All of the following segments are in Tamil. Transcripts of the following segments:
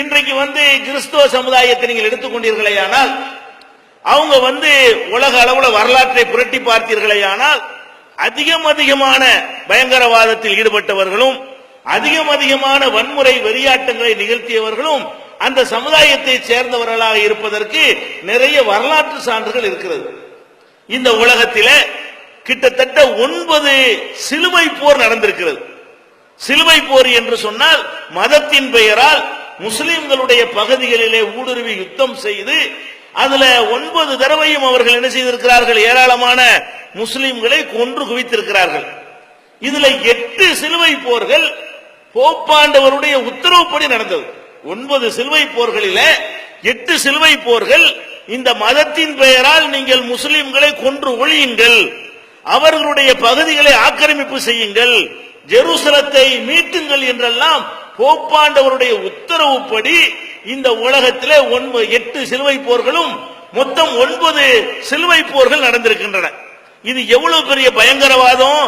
இன்றைக்கு வந்து கிறிஸ்துவ சமுதாயத்தை நீங்கள் எடுத்துக்கொண்டீர்களேயானால் அவங்க வந்து உலக அளவுல வரலாற்றை புரட்டி பார்த்தீர்களேயானால் அதிகம் அதிகமான பயங்கரவாதத்தில் ஈடுபட்டவர்களும் அதிகம் அதிகமான வன்முறை வெறியாட்டங்களை நிகழ்த்தியவர்களும் அந்த சமுதாயத்தை சேர்ந்தவர்களாக இருப்பதற்கு நிறைய வரலாற்று சான்றுகள் இருக்கிறது. இந்த உலகத்தில கிட்டத்தட்ட ஒன்பது சிலுவை போர் நடந்திருக்கிறது. சிலுவை போர் என்று சொன்னால் மதத்தின் பெயரால் முஸ்லிம்களுடைய பகுதிகளிலே ஊடுருவி யுத்தம் செய்து அதுல ஒன்பது தடவையும் அவர்கள் என்ன செய்திருக்கிறார்கள்? ஏராளமான முஸ்லிம்களை கொன்று குவித்திருக்கிறார்கள். இதுல எட்டு சிலுவை போர்கள் போப்பாண்டவருடைய உத்தரவுப்படி நடந்தது. ஒன்பது சிலுவை போர்களில எட்டு சிலுவை போர்கள் இந்த மதத்தின் பெயரால் நீங்கள் முஸ்லிம்களை கொன்று ஒழியுங்கள் அவர்களுடைய பகுதிகளை ஆக்கிரமிப்பு செய்யுங்கள் ஜெருசலத்தை மீட்டுங்கள் என்றெல்லாம் போப்பாண்டவருடைய உத்தரவுப்படி இந்த உலகத்திலே ஒன்பது எட்டு சிலுவை போர்களும் மொத்தம் ஒன்பது சிலுவை போர்கள் நடந்திருக்கின்றன. இது எவ்வளவு பெரிய பயங்கரவாதம்?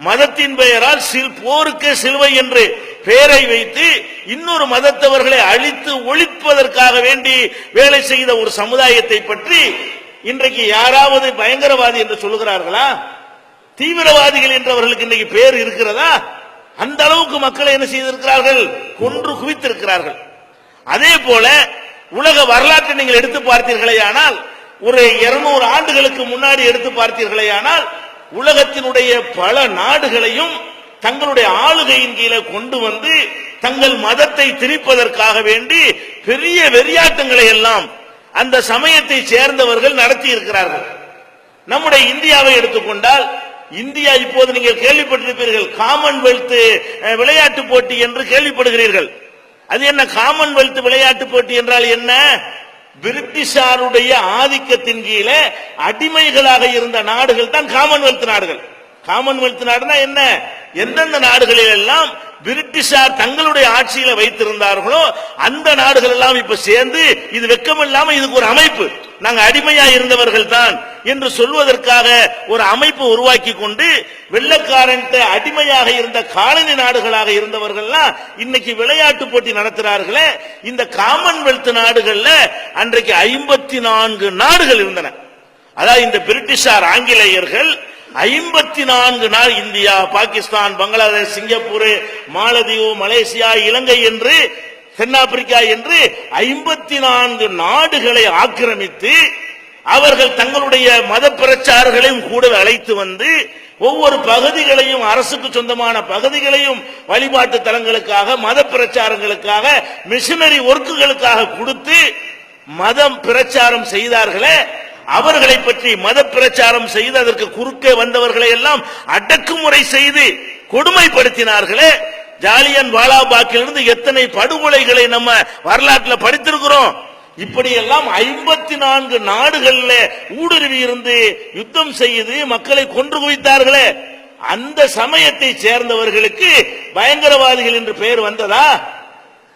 மதத்தின் பெயரால் சில் போருக்கு சிலுவை என்று பெயரை வைத்து இன்னொரு மதத்தவர்களை அழித்து ஒழிப்பதற்காக வேண்டி வேலை செய்த ஒரு சமுதாயத்தை பற்றி இன்றைக்கு யாராவது பயங்கரவாதி என்று சொல்லுகிறார்களா? தீவிரவாதிகள் என்றவர்களுக்கு இன்றைக்கு பேர் இருக்கிறதா? அந்த அளவுக்கு மக்களை என்ன செய்திருக்கிறார்கள்? கொன்று குவித்திருக்கிறார்கள். அதே போல உலக வரலாற்றை நீங்கள் எடுத்து பார்த்தீர்களே ஆனால் ஒரு இருநூறு ஆண்டுகளுக்கு முன்னாடி எடுத்து பார்த்தீர்களே ஆனால் உலகத்தினுடைய பல நாடுகளையும் தங்களுடைய ஆளுகையின் கீழே கொண்டு வந்து தங்கள் மதத்தை திணிப்பதற்காக வேண்டி பெரிய வெறியாட்டங்களை எல்லாம் அந்த சமயத்தை சேர்ந்தவர்கள் நடத்தி இருக்கிறார்கள் நம்முடைய இந்தியாவை எடுத்துக்கொண்டால் இந்தியா இப்போது நீங்கள் கேள்விப்பட்டிருப்பீர்கள் காமன்வெல்த் விளையாட்டு போட்டி என்று கேள்விப்படுகிறீர்கள். அது என்ன காமன்வெல்த் விளையாட்டு போட்டி என்றால் என்ன? பிரிட்டிஷாருடைய ஆதிக்கத்தின் கீழே அடிமைகளாக இருந்த நாடுகள் தான் காமன்வெல்த் நாடுகள். காமன்வெல்த் நாடுனா என்ன? எந்தெந்த நாடுகளில் எல்லாம் பிரிட்டிஷார் தங்களுடைய ஆட்சியில வைத்திருந்தார்களோ அந்த நாடுகள் எல்லாம் இப்ப சேர்ந்து இது வெக்கம் இல்லாம இதுக்கு ஒரு அமைப்பு. நாங்க அடிமையா இருந்தவர்கள் தான் என்று சொல்வதற்காக ஒரு அமைப்பு உருவாக்கி கொண்டு வெள்ளக்காரன் அடிமையாக இருந்த காலனி நாடுகளாக இருந்தவர்கள்லாம் இன்னைக்கு விளையாட்டு போட்டி நடத்துறார்களே. இந்த காமன்வெல்த் நாடுகள்ல அன்றைக்கு ஐம்பத்தி நான்கு நாடுகள் இருந்தன. அதாவது இந்த பிரிட்டிஷார் ஆங்கிலேயர்கள் ஐம்பத்தி நான்கு நாள் இந்தியா பாகிஸ்தான் பங்களாதேஷ் சிங்கப்பூர் மாலதீவு மலேசியா இலங்கை என்று தென்னாப்பிரிக்கா என்று ஐம்பத்தி நான்கு நாடுகளை ஆக்கிரமித்து அவர்கள் தங்களுடைய மத பிரச்சாரங்களையும் கூட அழைத்து வந்து ஒவ்வொரு பகுதிகளையும் அரசுக்கு சொந்தமான பகுதிகளையும் வழிபாட்டு தலங்களுக்காக மத பிரச்சாரங்களுக்காக மிஷினரி ஒர்க்குகளுக்காக கொடுத்து மதம் பிரச்சாரம் செய்தார்களே அவர்களை பற்றி மத பிரச்சாரம் செய்து அதற்கு குறுக்கே வந்தவர்களை எல்லாம் அடக்குமுறை செய்து கொடுமைப்படுத்தினார்களே ஜாலியன் வாலாபாக்கிலிருந்து எத்தனை படுகொலைகளை நம்ம வரலாற்றில் படித்திருக்கிறோம்? இப்படி எல்லாம் ஐம்பத்தி நான்கு நாடுகள்ல ஊடுருவி இருந்து யுத்தம் செய்து மக்களை கொன்று குவித்தார்களே. அந்த சமயத்தை சேர்ந்தவர்களுக்கு பயங்கரவாதிகள் என்று பெயர் வந்ததா?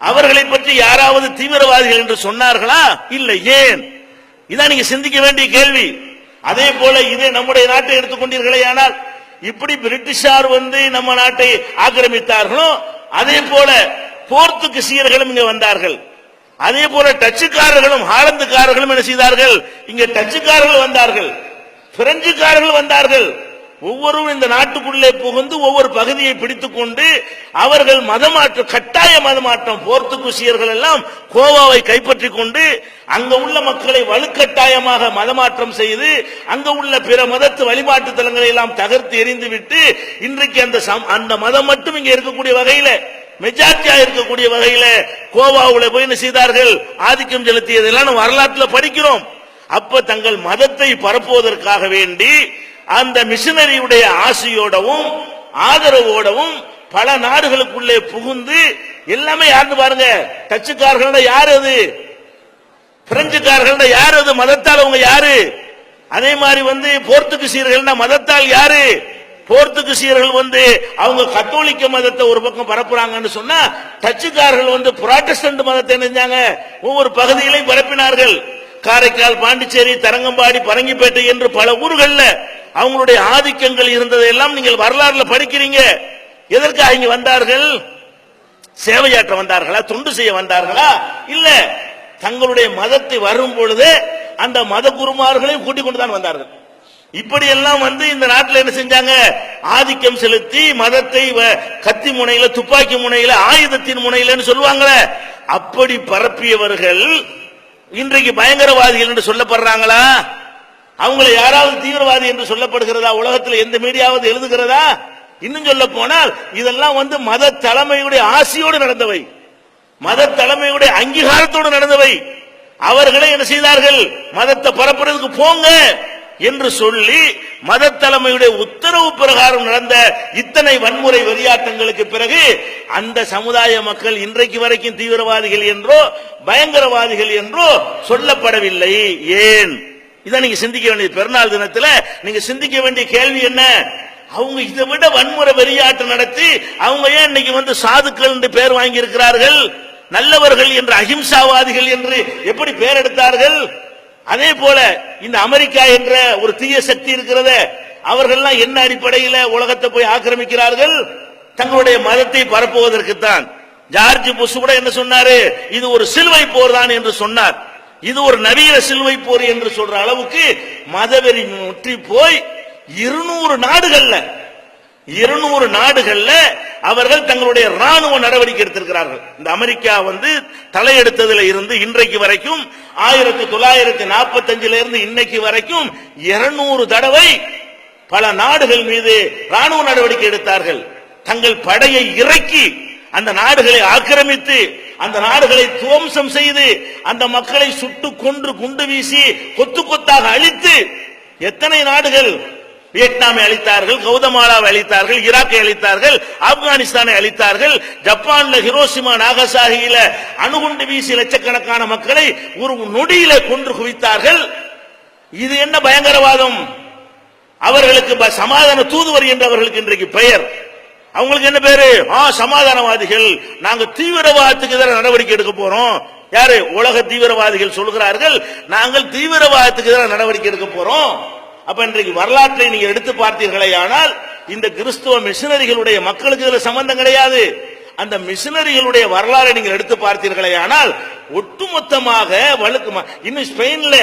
அவர்களை பற்றி யாராவது தீவிரவாதிகள் என்று சொன்னார்களா? இல்லை ஏன்? இதான் நீங்க சிந்திக்க வேண்டிய கேள்வி. அதே போல இதே நம்முடைய நாட்டை எடுத்துக்கொண்டீர்களே ஆனால் இப்படி பிரிட்டிஷார் வந்து நம்ம நாட்டை ஆக்கிரமித்தார்களோ அதே போல போர்த்துகீசியர்களும் இங்க வந்தார்கள். அதே போல டச்சுக்காரர்களும் ஹாலந்துக்காரர்களும் என்ன செய்தார்கள்? இங்க டச்சுக்காரர்கள் வந்தார்கள். பிரெஞ்சுக்காரர்கள் வந்தார்கள். ஒவ்வொருவரும் இந்த நாட்டுக்குள்ளே புகுந்து ஒவ்வொரு பகுதியை பிடித்துக்கொண்டு அவர்கள் மதமாற்றம் கட்டாய மதமாற்றம் போர்த்துகூசியர்கள் எல்லாம் கோவாவை கைப்பற்றி கொண்டு அங்க உள்ள மக்களை வலுக்கட்டாயமாக மதமாற்றம் செய்து அங்க உள்ள பிற மதத்து வழிபாட்டு தலங்களை எல்லாம் தகர்த்து எறிந்து விட்டு இன்றைக்கு அந்த சம்- அந்த மதம் மட்டும் இங்க இருக்கக்கூடிய வகையில மெஜாரிட்டியா இருக்கக்கூடிய வகையில கோவாவுல போய் என்ன செய்தார்கள்? ஆதிக்கம் செலுத்தியதெல்லாம் நம்ம வரலாற்றுல படிக்கிறோம். அப்ப தங்கள் மதத்தை பரப்புவதற்காக வேண்டி அந்த மிஷினரியுடைய ஆசையோடவும் ஆதரவோடவும் பல நாடுகளுக்குள்ளே புகுந்து எல்லாமே யாருன்னு பாருங்க டச்சுக்காரர்கள யார் அது? பிரெஞ்சுக்காரர்கள யார் அது? மதத்தால் அவங்க யாரு? அதே மாதிரி வந்து போர்த்துகீசியர்கள்னா மதத்தால் யாரு? போர்த்துகீசியர்கள் வந்து அவங்க கத்தோலிக்க மதத்தை ஒரு பக்கம் பரப்புறாங்கன்னு சொன்னா டச்சுக்காரர்கள் வந்து புராட்டஸ்டன்ட் மதத்தை நினைஞ்சாங்க. ஒவ்வொரு பகுதியிலையும் பரப்பினார்கள். காரைக்கால் பாண்டிச்சேரி தரங்கம்பாடி பரங்கிப்பேட்டை என்று பல ஊர்களில் அவங்களுடைய ஆதிக்கங்கள் இருந்ததையெல்லாம் நீங்கள் வரலாறுல படிக்கிறீங்க. எதற்காக இங்க வந்தார்கள்? சேவையாற்ற வந்தார்களா? தொண்டு செய்ய வந்தார்களா? இல்ல தங்களுடைய மதத்தை வரும் பொழுது அந்த மத குருமார்களையும் கூட்டிக் கொண்டு தான் வந்தார்கள். இப்படி எல்லாம் வந்து இந்த நாட்டில் என்ன செஞ்சாங்க? ஆதிக்கம் செலுத்தி மதத்தை வ- கத்தி முனையில துப்பாக்கி முனையில ஆயுதத்தின் முனையிலன்னு சொல்லுவாங்களே அப்படி பரப்பியவர்கள் இன்றைக்கு பயங்கரவாதிகள் என்று சொல்லப்படுறாங்களா? அவங்களை யாராவது தீவிரவாதி என்று சொல்லப்படுகிறதா? உலகத்தில் எந்த மீடியாவது எழுதுகிறதா? இன்னும் சொல்ல போனால் இதெல்லாம் வந்து மத தலைமையுடைய ஆசையோடு நடந்தவை. மத தலைமையுடைய அங்கீகாரத்தோடு நடந்தவை. அவர்களே என்ன செய்தார்கள்? மதத்தை பரப்புறதுக்கு போங்க என்று சொல்லி மத தலைமையுடைய உத்தரவு பிரகாரம் நடந்த இத்தனை வன்முறை வெறியாட்டங்களுக்கு பிறகு அந்த சமுதாய மக்கள் இன்றைக்கு வரைக்கும் தீவிரவாதிகள் என்றோ பயங்கரவாதிகள் என்றோ சொல்லப்படவில்லை. ஏன்? இதான் நீங்க சிந்திக்க வேண்டிய பெருநாள் தினத்துல நீங்க சிந்திக்க வேண்டிய கேள்வி என்ன? அவங்க இதை விட வன்முறை வெறியாட்டு நடத்தி அவங்க ஏன் இன்னைக்கு வந்து சாதுக்கள் என்று பேர் வாங்கி இருக்கிறார்கள் நல்லவர்கள் என்று அஹிம்சாவாதிகள் என்று எப்படி பேர் எடுத்தார்கள்? அதே போல இந்த அமெரிக்கா என்ற ஒரு தீய சக்தி இருக்கிறத அவர்கள்லாம் என்ன அடிப்படையில் உலகத்தை போய் ஆக்கிரமிக்கிறார்கள்? தங்களுடைய மதத்தை பரப்புவதற்கு தான் ஜார்ஜ் புஷ் கூட என்ன சொன்னாரு? இது ஒரு சிலுவை போர் தான் என்று சொன்னார். இது ஒரு நவீன சிலுவை போர் என்று சொல்ற அளவுக்கு மதவெறி முற்றி போய் இருநூறு நாடுகள்ல இருநூறு நாடுகள்ல அவர்கள் தங்களுடைய ராணுவ நடவடிக்கை எடுத்திருக்கிறார்கள். இந்த அமெரிக்கா வந்து தலையெடுத்ததுல இருந்து இன்றைக்கு வரைக்கும் ஆயிரத்தி தொள்ளாயிரத்தி நாற்பத்தி இருந்து இன்னைக்கு வரைக்கும் இருநூறு தடவை பல நாடுகள் மீது ராணுவ நடவடிக்கை எடுத்தார்கள். தங்கள் படையை இறக்கி அந்த நாடுகளை ஆக்கிரமித்து அந்த நாடுகளை துவம்சம் செய்து அந்த மக்களை சுட்டு கொன்று குண்டு வீசி கொத்து கொத்தாக அழித்து எத்தனை நாடுகள் வியட்நாமை அளித்தார்கள் கௌதமாலாவை அழித்தார்கள் ஈராக்கை அழித்தார்கள் ஆப்கானிஸ்தானை அழித்தார்கள் ஜப்பான்ல ஹிரோசிமா நாகசாகியில அணுகுண்டு வீசி லட்சக்கணக்கான மக்களை ஒரு நொடியில கொன்று குவித்தார்கள். இது என்ன பயங்கரவாதம்? அவர்களுக்கு சமாதான தூதுவர் என்று அவர்களுக்கு இன்றைக்கு பெயர். அவங்களுக்கு என்ன பேரு? ஆ சமாதானவாதிகள். நாங்க தீவிரவாதத்துக்கு எதிராக நடவடிக்கை எடுக்க போறோம். யாரு? உலக தீவிரவாதிகள் சொல்கிறார்கள் நாங்கள் தீவிரவாதத்துக்கு எதிராக நடவடிக்கை எடுக்க போறோம். அப்ப இன்றைக்கு வரலாற்றை நீங்க எடுத்து பார்த்தீர்களே ஆனால் இந்த கிறிஸ்துவ மிஷினரிகளுடைய மக்களுக்கு இதுல சம்பந்தம் கிடையாது. அந்த மிஷினரிகளுடைய வரலாறை நீங்கள் எடுத்து பார்த்தீர்களே ஆனால் ஒட்டுமொத்தமாக வழுக்குமா இன்னும் ஸ்பெயின்ல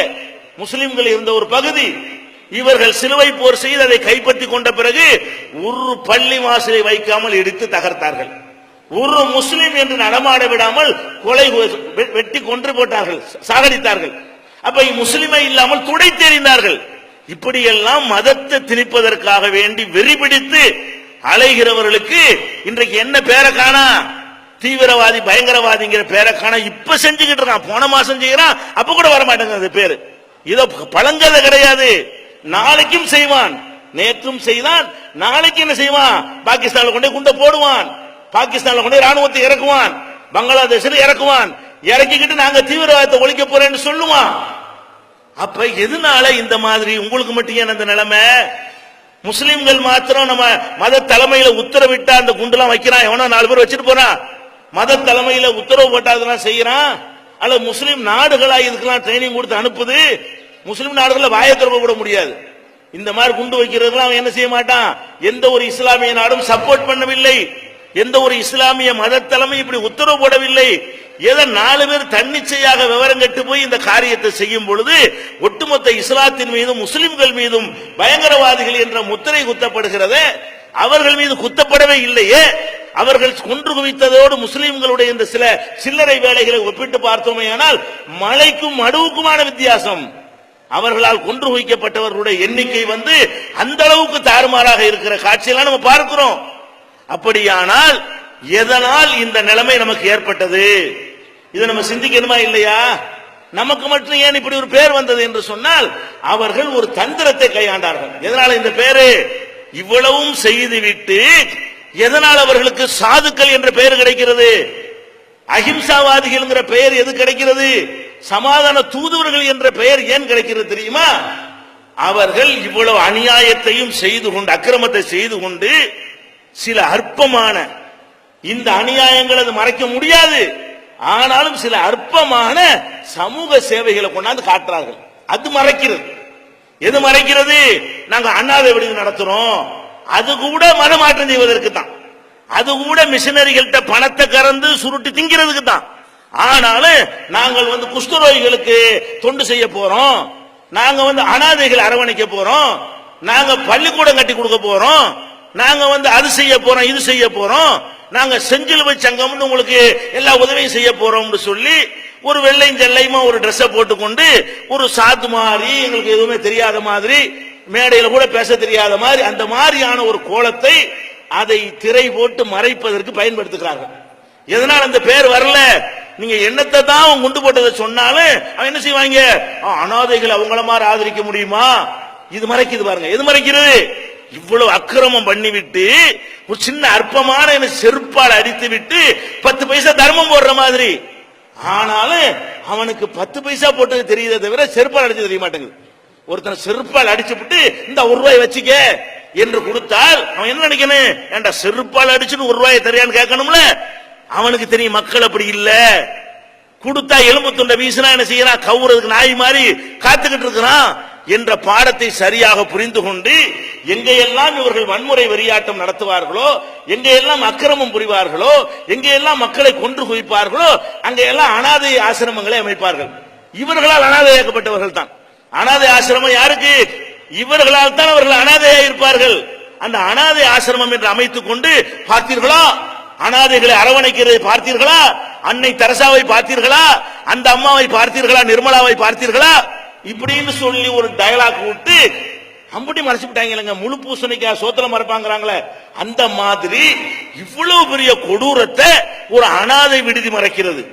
முஸ்லிம்கள் இருந்த ஒரு பகுதி. இவர்கள் சிலுவை போர் செய்து அதை கைப்பற்றி கொண்ட பிறகு ஒரு பள்ளி வாசலை வைக்காமல் இடித்து தகர்த்தார்கள். ஒரு முஸ்லிம் என்று நடமாட விடாமல் கொலை வெ- வெட்டி கொன்று போட்டார்கள் சாகடித்தார்கள். அப்ப முஸ்லிமை இல்லாமல் துடை தெரிந்தார்கள் இப்படியெல்லாம் மதத்தை திணிப்பதற்காக வேண்டி வெறி பிடித்து அலைகிறவர்களுக்கு இன்றைக்கு என்ன பேரை காணா? தீவிரவாதி பயங்கரவாதிங்கிற பேரை காணா. இப்ப செஞ்சுக்கிட்டு இருக்கான். போன மாசம் செய்யறான் அப்ப கூட வர மாட்டேங்குது பேரு. இதோ பழங்கதை கிடையாது. நாளைக்கும் செய்வான். நேற்றும் செய்தான் நாளைக்கு என்ன செய்வான்? பாகிஸ்தான்ல கொண்டு குண்டை போடுவான். பாகிஸ்தான்ல கொண்டு ராணுவத்தை இறக்குவான். பங்களாதேஷில் இறக்குவான். இறக்கிக்கிட்டு நாங்க தீவிரவாதத்தை ஒழிக்க போறேன்னு சொல்லுவான். அப்ப எதனால இந்த மாதிரி? உங்களுக்கு மட்டும் ஏன் அந்த நிலைமை? முஸ்லிம்கள் மாத்திரம் நம்ம மத தலைமையில உத்தரவிட்டா அந்த குண்டுலாம் வைக்கிறான். எவனோ நாலு பேர் வச்சுட்டு போறான் மத தலைமையில உத்தரவு போட்டாதான் செய்யறான்? அல்ல முஸ்லிம் நாடுகளா இதுக்கெல்லாம் ட்ரைனிங் கொடுத்து அனுப்புது? முஸ்லிம் நாடுகளில் வாயை திறக்க கூட முடியாது. இந்த மாதிரி குண்டு வைக்கிறதுலாம் அவன் என்ன செய்ய மாட்டான்? எந்த ஒரு இஸ்லாமிய நாடும் சப்போர்ட் பண்ணவில்லை. எந்த ஒரு இஸ்லாமிய மத தலைமை இப்படி உத்தரவு போடவில்லை. ஏதோ நாலு பேர் தன்னிச்சையாக விவரம் கட்டு போய் இந்த காரியத்தை செய்யும் பொழுது ஒட்டுமொத்த இஸ்லாத்தின் மீதும் முஸ்லிம்கள் மீதும் பயங்கரவாதிகள் என்ற முத்திரை குத்தப்படுகிறது அவர்கள் மீது குத்தப்படவே இல்லையே. அவர்கள் கொன்று குவித்ததோடு முஸ்லிம்களுடைய இந்த சில சில்லறை வேலைகளை ஒப்பிட்டு பார்த்தோமே ஆனால் மலைக்கும் மடுவுக்குமான வித்தியாசம். அவர்களால் கொன்று குவிக்கப்பட்டவர்களுடைய எண்ணிக்கை வந்து அந்த அளவுக்கு தாறுமாறாக இருக்கிற காட்சியெல்லாம் நம்ம பார்க்கிறோம். அப்படியானால் எதனால் இந்த நிலைமை நமக்கு ஏற்பட்டது? இதை நம்ம சிந்திக்கணுமா இல்லையா? நமக்கு மட்டும் ஏன் இப்படி ஒரு பேர் வந்தது என்று சொன்னால் அவர்கள் ஒரு தந்திரத்தை கையாண்டார்கள். எதனால இந்த பேரு? இவ்வளவும் செய்துவிட்டு எதனால் அவர்களுக்கு சாதுக்கள் என்ற பெயர் கிடைக்கிறது? அஹிம்சாவாதிகள் பெயர் எது கிடைக்கிறது? சமாதான தூதுவர்கள் என்ற பெயர் ஏன் கிடைக்கிறது தெரியுமா? அவர்கள் இவ்வளவு அநியாயத்தையும் செய்து கொண்டு அக்கிரமத்தை செய்து கொண்டு சில அற்பமான இந்த அநியாயங்கள் அது மறைக்க முடியாது. ஆனாலும் சில அற்பமான சமூக சேவைகளை கொண்டாந்து காட்டுறார்கள். அது மறைக்கிறது. எது மறைக்கிறது? நாங்க அண்ணாதை விடுதி நடத்துறோம். அது கூட மனமாற்றம் செய்வதற்கு தான் அது கூட மிஷினரிகள்கிட்ட பணத்தை கறந்து சுருட்டி திங்கிறதுக்கு தான் ஆனாலும் நாங்கள் வந்து குஷ்டரோகிகளுக்கு தொண்டு செய்ய போறோம். நாங்க வந்து அனாதைகள் அரவணைக்க போறோம். நாங்க பள்ளிக்கூடம் கட்டி கொடுக்க போறோம். நாங்க வந்து அது செய்ய போறோம் இது செய்ய போறோம். நாங்க செஞ்சிலுவை சங்கம்னு உங்களுக்கு எல்லா உதவியும் செய்ய போறோம்னு சொல்லி ஒரு வெள்ளையும் செல்லையுமா ஒரு ட்ரெஸ்ஸை போட்டுக்கொண்டு ஒரு சாத்து மாதிரி எங்களுக்கு எதுவுமே தெரியாத மாதிரி மேடையில கூட பேச தெரியாத மாதிரி அந்த மாதிரியான ஒரு கோலத்தை அதை திரை போட்டு மறைப்பதற்கு பயன்படுத்துகிறார்கள். எதனால் அந்த பேர் வரல? நீங்க என்னத்தை தான் அவன் குண்டு போட்டதை சொன்னாலும் அவன் என்ன செய்வாங்க? அனாதைகள் அவங்கள மாதிரி ஆதரிக்க முடியுமா? இது மறைக்குது பாருங்க. எது மறைக்கிறது இவ்வளவு அக்கிரமம் பண்ணிவிட்டு ஒரு சின்ன அற்பமான என்ன செருப்பால் அடித்து விட்டு பத்து பைசா தர்மம் போடுற மாதிரி. ஆனாலும் அவனுக்கு பத்து பைசா போட்டது தெரியுதே தவிர செருப்பால் அடிச்சு தெரிய மாட்டேங்குது. ஒருத்தனை செருப்பால் அடிச்சு விட்டு இந்த ஒரு ரூபாய் வச்சுக்க என்று கொடுத்தால் அவன் என்ன நினைக்கணும்? ஏன்டா செருப்பால் அடிச்சுன்னு ஒரு ரூபாய் தெரியான்னு கேட்கணும்ல? அவனுக்கு தெரியும் மக்கள் அப்படி இல்ல. கொடுத்தா எலும்பு துண்டை வீசினா என்ன செய்யறான் கவுறதுக்கு நாய் மாதிரி காத்துக்கிட்டு இருக்கிறான் என்ற பாடத்தை சரியாக புரிந்து கொண்டு எங்கெல்லாம் இவர்கள் வன்முறை வெறியாட்டம் நடத்துவார்களோ எங்கெல்லாம் அக்கிரமம் புரிவார்களோ எங்கெல்லாம் மக்களை கொன்று குவிப்பார்களோ அங்கெல்லாம் அனாதை ஆசிரமங்களை அமைப்பார்கள். இவர்களால் அனாதையாக்கப்பட்டவர்கள் தான். அனாதை ஆசிரமம் யாருக்கு? இவர்களால் தான் அவர்கள் அனாதையாக இருப்பார்கள். அந்த அனாதை ஆசிரமம் என்று அமைத்துக் கொண்டு பார்த்தீர்களா? அனாதைகளை அரவணைக்கிறதை பார்த்தீர்களா? அன்னை தரசாவை பார்த்தீர்களா? அந்த அம்மாவை பார்த்தீர்களா? நிர்மலாவை பார்த்தீர்களா? இப்படின்னு சொல்லி ஒரு டயலாக் விட்டு அம்புட்டி மறைச்சு விட்டாங்க முழு பூசணிக்காய் சோத்திரம் மறைப்பாங்கிறாங்களே. அந்த மாதிரி இவ்வளவு பெரிய கொடூரத்தை ஒரு அனாதை விடுதி மறைக்கிறது.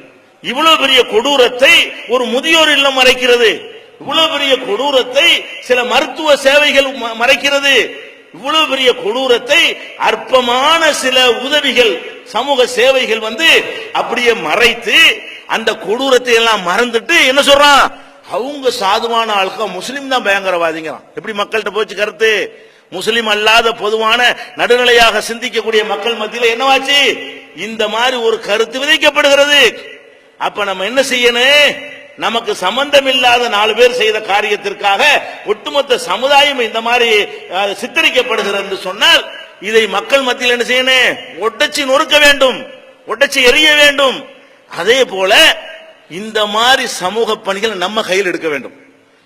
இவ்வளவு பெரிய கொடூரத்தை ஒரு முதியோர் இல்லம் மறைக்கிறது. இவ்வளவு பெரிய கொடூரத்தை சில மருத்துவ சேவைகள் ம- மறைக்கிறது. இவ்வளவு பெரிய கொடூரத்தை அற்பமான சில உதவிகள் சமூக சேவைகள் வந்து அப்படியே மறைத்து அந்த கொடூரத்தை எல்லாம் மறந்துட்டு என்ன சொல்றான்? அவங்க சாதுவான ஆளுக்க முஸ்லீம் தான் பயங்கரவாதிங்கிறான். எப்படி மக்கள்கிட்ட போச்சு கருத்து? முஸ்லீம் அல்லாத பொதுவான நடுநிலையாக சிந்திக்கக்கூடிய மக்கள் மத்தியில என்னவாச்சு? இந்த மாதிரி ஒரு கருத்து விதைக்கப்படுகிறது. அப்ப நம்ம என்ன செய்யணும்? நமக்கு சம்பந்தம் இல்லாத நாலு பேர் செய்த காரியத்திற்காக ஒட்டுமொத்த சமுதாயம் இந்த மாதிரி சித்தரிக்கப்படுகிறது என்று சொன்னால் இதை மக்கள் மத்தியில் என்ன செய்யணும்? ஒட்டச்சி நொறுக்க வேண்டும். ஒட்டச்சி எரிய வேண்டும். அதே போல இந்த மாதிரி சமூக பணிகளை நம்ம கையில் எடுக்க வேண்டும்.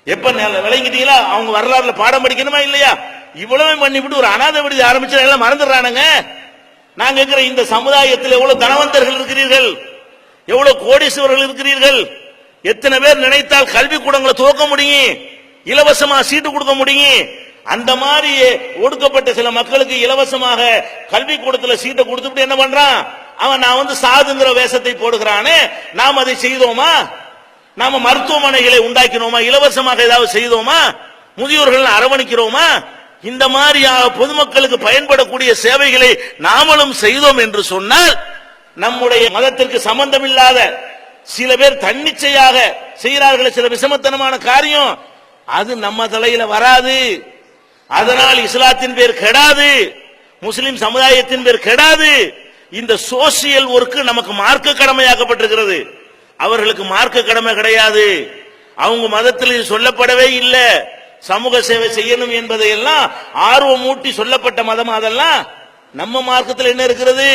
எப்ப விளங்கிட்டீங்களா? அவங்க வரலாறுல பாடம் படிக்கணுமா இல்லையா? இவ்வளவு பண்ணிவிட்டு ஒரு அனாதை விடுதி ஆரம்பிச்சு எல்லாம் மறந்துடுறானுங்க. நாங்க இருக்கிற இந்த சமுதாயத்தில் எவ்வளவு தனவந்தர்கள் இருக்கிறீர்கள்? எவ்வளவு கோடீஸ்வரர்கள் இருக்கிறீர்கள்? எத்தனை பேர் நினைத்தால் கல்வி கூடங்களை துவக்க முடியும்? இலவசமா சீட்டு கொடுக்க முடியும்? அந்த மாதிரி ஒடுக்கப்பட்ட சில மக்களுக்கு இலவசமாக கல்வி கூடத்துல சீட்டை கொடுத்துட்டு என்ன பண்றான்? அவன் நான் வந்து சாதுங்கிற வேஷத்தை போடுகிறானே நாம் அதை செய்தோமா? நாம மருத்துவமனைகளை உண்டாக்கினோமா? இலவசமாக ஏதாவது செய்தோமா? முதியோர்கள் அரவணைக்கிறோமா? இந்த மாதிரியாக பொதுமக்களுக்கு பயன்படக்கூடிய சேவைகளை நாமளும் செய்தோம் என்று சொன்னால் நம்முடைய மதத்திற்கு சம்பந்தமில்லாத சில பேர் தன்னிச்சையாக செய்கிறார்கள் சில விஷமத்தனமான காரியம் அது நம்ம தலையில வராது. அதனால் இஸ்லாத்தின் பேர் கெடாது முஸ்லிம் சமுதாயத்தின் பேர் கெடாது. இந்த சோசியல் ஒர்க்கு நமக்கு மார்க்க கடமையாக்கப்பட்டிருக்கிறது. அவர்களுக்கு மார்க்க கடமை கிடையாது. அவங்க மதத்தில் இது சொல்லப்படவே இல்லை. சமூக சேவை செய்யணும் என்பதை எல்லாம் ஆர்வம் ஊட்டி சொல்லப்பட்ட மதம் அதெல்லாம் நம்ம மார்க்கத்தில் என்ன இருக்கிறது?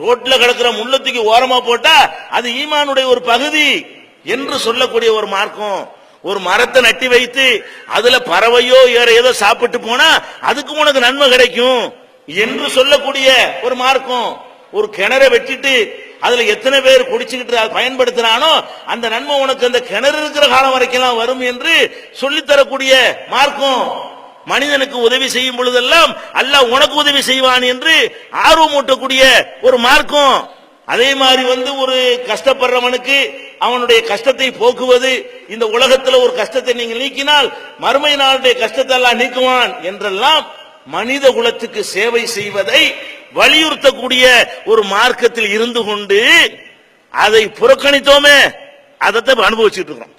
ரோட்ல கிடக்கிற முள்ளத்துக்கு ஓரமா போட்டா அது ஈமானுடைய ஒரு பகுதி என்று சொல்லக்கூடிய ஒரு மார்க்கம். ஒரு மரத்தை நட்டி வைத்து அதுல பறவையோ வேற ஏதோ சாப்பிட்டு போனா அதுக்கு உனக்கு நன்மை கிடைக்கும் என்று சொல்லக்கூடிய ஒரு மார்க்கம். ஒரு கிணறை வெட்டிட்டு அதுல எத்தனை பேர் குடிச்சுக்கிட்டு பயன்படுத்தினானோ அந்த நன்மை உனக்கு அந்த கிணறு இருக்கிற காலம் வரைக்கும் வரும் என்று சொல்லித் தரக்கூடிய மார்க்கம். மனிதனுக்கு உதவி செய்யும் பொழுதெல்லாம் அல்லாஹ் உனக்கு உதவி செய்வான் என்று ஆர்வம் ஊட்டக்கூடிய ஒரு மார்க்கம். அதே மாதிரி வந்து ஒரு கஷ்டப்படுறவனுக்கு அவனுடைய கஷ்டத்தை போக்குவது இந்த உலகத்துல ஒரு கஷ்டத்தை நீங்கள் நீக்கினால் மறுமை நாளுடைய கஷ்டத்தை எல்லாம் நீக்குவான் என்றெல்லாம் மனித குலத்துக்கு சேவை செய்வதை வலியுறுத்தக்கூடிய ஒரு மார்க்கத்தில் இருந்து கொண்டு அதை புறக்கணித்தோமே அதை அனுபவிச்சுட்டு இருக்கிறோம்.